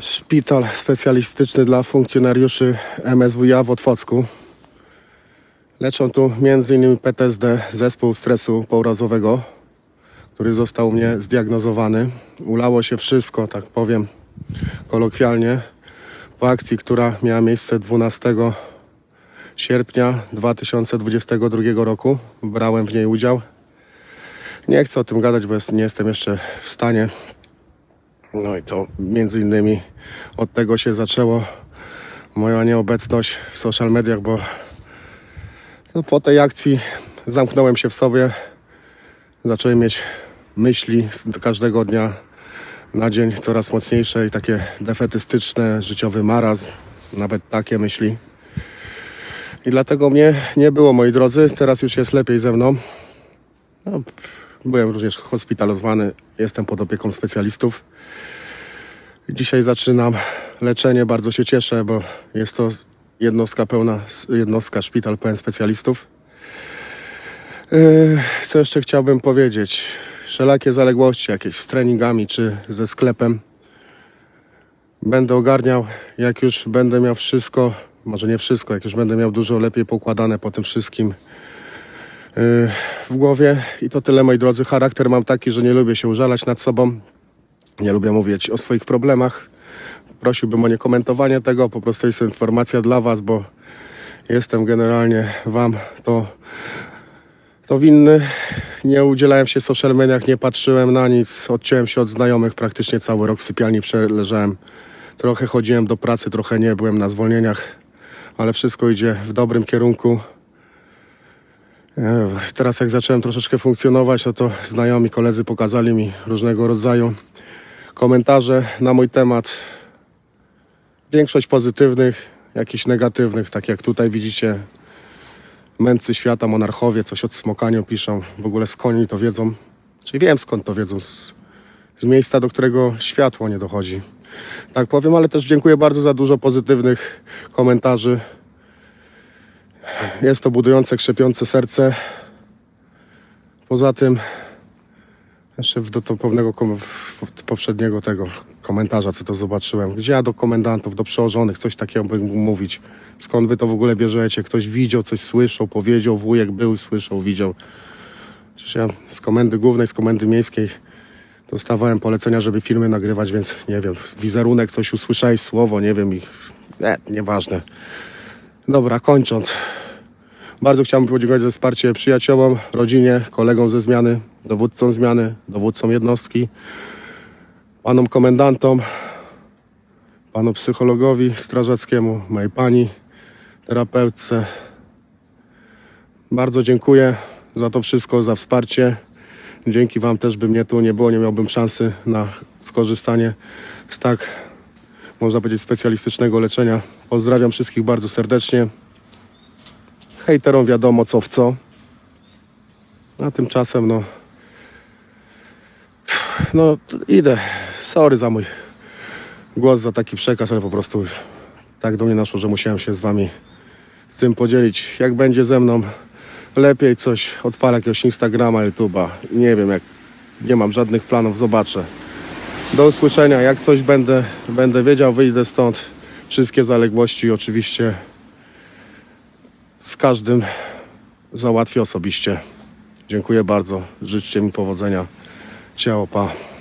Szpital specjalistyczny dla funkcjonariuszy MSWiA w Otwocku. Leczą tu m.in. PTSD, zespół stresu pourazowego, który został u mnie zdiagnozowany. Ulało się wszystko, tak powiem kolokwialnie, po akcji, która miała miejsce 12 sierpnia 2022 roku. Brałem w niej udział. Nie chcę o tym gadać, bo nie jestem jeszcze w stanie. No i to między innymi od tego się zaczęło moja nieobecność w social mediach, bo no, po tej akcji zamknąłem się w sobie. Zacząłem mieć myśli każdego dnia na dzień coraz mocniejsze i takie defetystyczne, życiowy marazm, nawet takie myśli. I dlatego mnie nie było, moi drodzy. Teraz już jest lepiej ze mną. No, byłem również hospitalizowany, jestem pod opieką specjalistów. Dzisiaj zaczynam leczenie, bardzo się cieszę, bo jest to jednostka pełna, jednostka szpital pełen specjalistów. Yy, Co jeszcze chciałbym powiedzieć? Wszelakie zaległości jakieś z treningami czy ze sklepem będę ogarniał, jak już będę miał wszystko, może nie wszystko, jak już będę miał dużo lepiej poukładane po tym wszystkim w głowie. I to tyle, moi drodzy. Charakter mam taki, że nie lubię się użalać nad sobą. Nie lubię mówić o swoich problemach. Prosiłbym o niekomentowanie tego. Po prostu jest to informacja dla Was, bo jestem generalnie Wam to, to winny. Nie udzielałem się w social mediach, nie patrzyłem na nic. Odciąłem się od znajomych. Praktycznie cały rok w sypialni przeleżałem. Trochę chodziłem do pracy, trochę nie. Byłem na zwolnieniach, ale wszystko idzie w dobrym kierunku. E, Teraz jak zacząłem troszeczkę funkcjonować, no to znajomi, koledzy pokazali mi różnego rodzaju komentarze na mój temat. Większość pozytywnych, jakichś negatywnych, tak jak tutaj widzicie. Mędrcy świata, monarchowie, coś od smokaniu piszą. W ogóle skąd oni to wiedzą? Czyli wiem skąd to wiedzą. Z, z miejsca, do którego światło nie dochodzi. Tak powiem, ale też dziękuję bardzo za dużo pozytywnych komentarzy. Jest to budujące, krzepiące serce. Poza tym jeszcze do to pewnego poprzedniego tego komentarza, co to zobaczyłem. Gdzie ja do komendantów, do przełożonych coś takiego bym mógł mówić. Skąd wy to w ogóle bierzecie? Ktoś widział, coś słyszał, powiedział, wujek był, słyszał, widział. Przecież ja z komendy głównej, z komendy miejskiej dostawałem polecenia, żeby filmy nagrywać, więc nie wiem, wizerunek, coś usłyszałeś, słowo, nie wiem, ich, nie, nieważne. Dobra, kończąc. Bardzo chciałbym podziękować za wsparcie przyjaciołom, rodzinie, kolegom ze zmiany, dowódcom zmiany, dowódcom jednostki, panom komendantom, panu psychologowi strażackiemu, mojej pani, terapeutce. Bardzo dziękuję za to wszystko, za wsparcie. Dzięki Wam też by mnie tu nie było, nie miałbym szansy na skorzystanie z tak, można powiedzieć, specjalistycznego leczenia. Pozdrawiam wszystkich bardzo serdecznie. Hejterom wiadomo co w co. A tymczasem no... No idę. Sorry za mój głos, za taki przekaz, ale po prostu tak do mnie naszło, że musiałem się z wami z tym podzielić. Jak będzie ze mną lepiej coś, odpalę jakiegoś Instagrama, YouTube'a. Nie wiem, jak nie mam żadnych planów, zobaczę. Do usłyszenia. Jak coś będę, będę wiedział, wyjdę stąd. Wszystkie zaległości oczywiście z każdym załatwię osobiście. Dziękuję bardzo. Życzcie mi powodzenia. Ciao, pa.